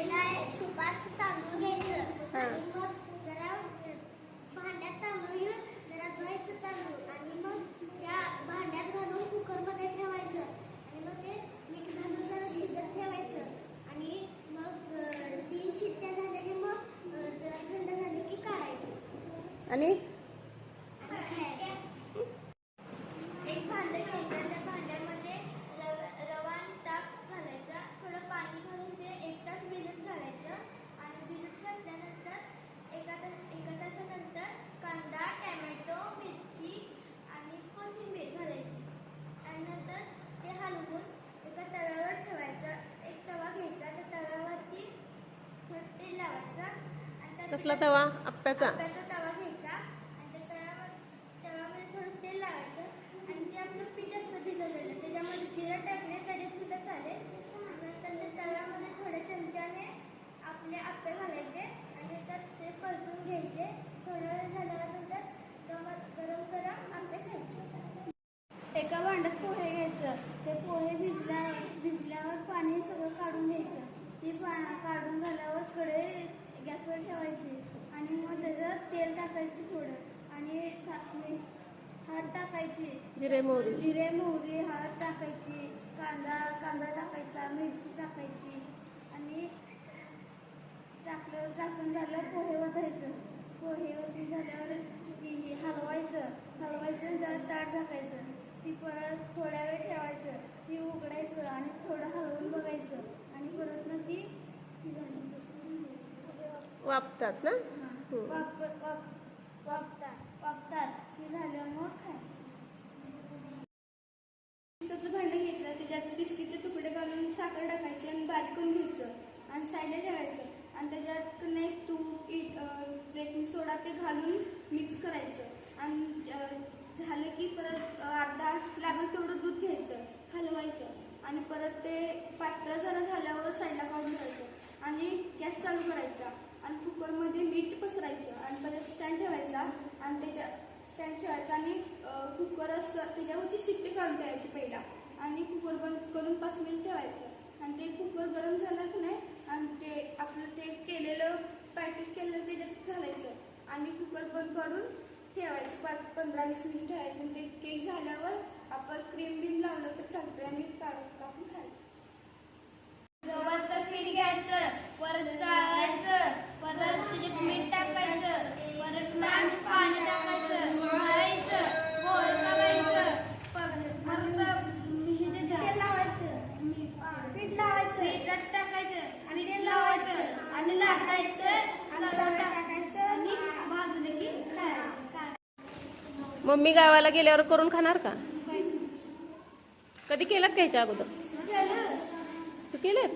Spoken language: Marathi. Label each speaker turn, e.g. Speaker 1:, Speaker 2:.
Speaker 1: पहिला सुपात तांदूळ घ्यायचं. आणि मग जरा भांड्यात तांदूळ घेऊन जरा धुवायचं तांदूळ. आणि मग त्या भांड्यात घालून कुकरमध्ये ठेवायचं. आणि मग ते मीठ घालून जरा शिजत ठेवायचं. आणि मग तीन शिट्ट्या झाल्या की मग जरा थंड झाले की काढायचं.
Speaker 2: आणि
Speaker 1: आणि खायचं. एक भांडं घ्यायचं त्या भांड्यामध्ये रवा रवा आणि ताक घालायचा थोडं पाणी घालून ते एक तास भिजत घालायचं आणि भिजत घातल्यानंतर एका तास एका तासानंतर कांदा टॅमॅटो मिरची आणि कोथिंबीर घालायची आणि नंतर ते हलवून एका तव्यावर ठेवायचं एक तवा घ्यायचा त्या तव्यावरती थोडं तेल लावायचं आणि त्यात
Speaker 2: कसला तवा? आप्याचा
Speaker 1: तवा घ्यायचा. आणि त्या तव्यावर तव्यामध्ये थोडं तेल लावायचं. आणि जे आपलं पीठ असतं भिजवलेलं त्याच्यामध्ये जिरं टाकले तरी सुद्धा चालेल. नंतर ते तव्यामध्ये थोड्या चमच्याने आपले आप्पे घालायचे. आणि तर ते परतून घ्यायचे. थोडा वेळ झाल्यानंतर गरम गरम गरम आप्पे खायचे. एका भांड्यात पोहे घ्यायचं ते पोहे भिजल्या भिजल्यावर पाणी सगळं काढून घ्यायचं ती पा काढून झाल्यावर कडे ठेवायची. आणि मग त्याच्यात तेल टाकायची थोडं. आणि सा- हळद टाकायची.
Speaker 2: जिरे मोहरी.
Speaker 1: जिरे मोहरी हळद टाकायची. कांदा कांदा टाकायचा मिरची टाकायची. आणि टाकलं टाकून झालं पोहे वतायचं. पोहे वतून झाल्यावर ती हलवायचं. हलवायचं त्यात ताट टाकायचं. ती परत थोड्या वेळ ठेवायचं. ती उघडायचं आणि थोडं हलवून बघायचं आणि परत ना ती ती झाली
Speaker 2: वापतात ना?
Speaker 1: हां.
Speaker 2: हम्म.
Speaker 1: वाप वाप वापतात. वापतात. ती झालं मग खायचं भांडं घेतलं त्याच्यात बिस्किटचे तुकडे घालून साखर टाकायची आणि बारीक करून घ्यायचं आणि साईडला ठेवायचं. आणि त्याच्यात नाही तूप इट बेकिंग सोडा ते घालून मिक्स करायचं. आणि झालं की परत अर्धा लागेल तेवढं दूध घ्यायचं हलवायचं. आणि परत ते पातळ जरा झाल्यावर साईडला काढून ठेवायचं आणि गॅस चालू करायचा आणि कुकरमध्ये मीठ पसरायचं आणि परत स्टँड ठेवायचा आणि त्याच्या स्टँड ठेवायचा आणि कुकर असं त्याच्यावरची शिट्टी काढून ठेवायची पहिला. आणि कुकर बंद करून पाच मिनिट ठेवायचं. आणि ते कुकर गरम झालं की नाही आणि ते आपलं ते केलेलं प्रॅक्टिस केलेलं त्याच्यात घालायचं. आणि कुकर बंद करून ठेवायचं पाच पंधरा वीस मिनिट ठेवायचं. आणि ते केक झाल्यावर आपण क्रीम बीम लावलं तर चालतोय आणि का कापून खायचं तर पीठ घ्यायचं परत चाळायचं परत त्याच्यात मीठ टाकायचं परत लहान पाणी टाकायचं मळायचं गोळ करायचं प- परत हे त्याच्यात लावायचं पीठ लावायचं पीठात टाकायचं आणि ते लावायचं आणि लाटायचं आणि टाकायचं आणि भाजलं की खायचं
Speaker 2: मम्मी गावाला गेल्यावर करून खाणार का? कधी केलं का ह्याच्या अगोदर? तू केलं